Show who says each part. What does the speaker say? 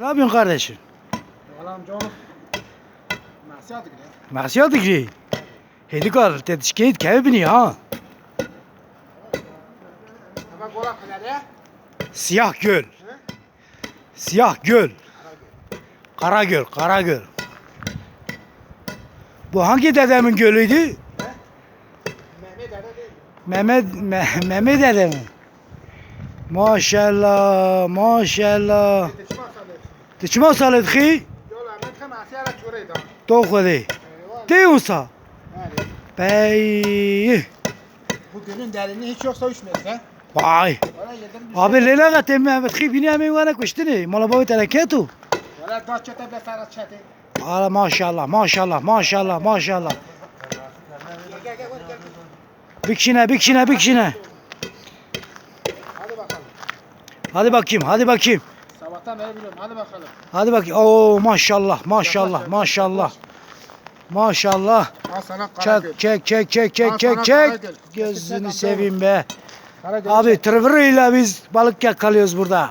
Speaker 1: Ne yapıyorsun kardeşim?
Speaker 2: Alam canım. Nasihat gidiyor.
Speaker 1: Masya dikri. Hedi kal, tetişkeyit keve bini ha. Siyah göl. Siyah göl. Kara göl, kara göl. Bu hangi dedemin gölüydü?
Speaker 2: Mehmet dede değil.
Speaker 1: Mehmet, Me- Mehmet dedemin. ما
Speaker 2: شاء الله ما شاء الله
Speaker 1: انت شو صالت خي؟ يلا
Speaker 2: ما تخم على سيارة شوريدا
Speaker 1: تاخذي تيوسا باي باي ابي لا
Speaker 2: Hadi
Speaker 1: bakayım, hadi bakayım.
Speaker 2: Sabahtan beri biliyorum. Hadi bakalım.
Speaker 1: Hadi bakayım. Oo maşallah, maşallah, maşallah. Maşallah.
Speaker 2: Al sana Karagöl.
Speaker 1: Çek, çek, çek, çek,
Speaker 2: Al
Speaker 1: çek,
Speaker 2: sana
Speaker 1: çek, çek. Gözünü seveyim be.
Speaker 2: Karagöl.
Speaker 1: Abi tırvırıyla biz balık yakalıyoruz burada.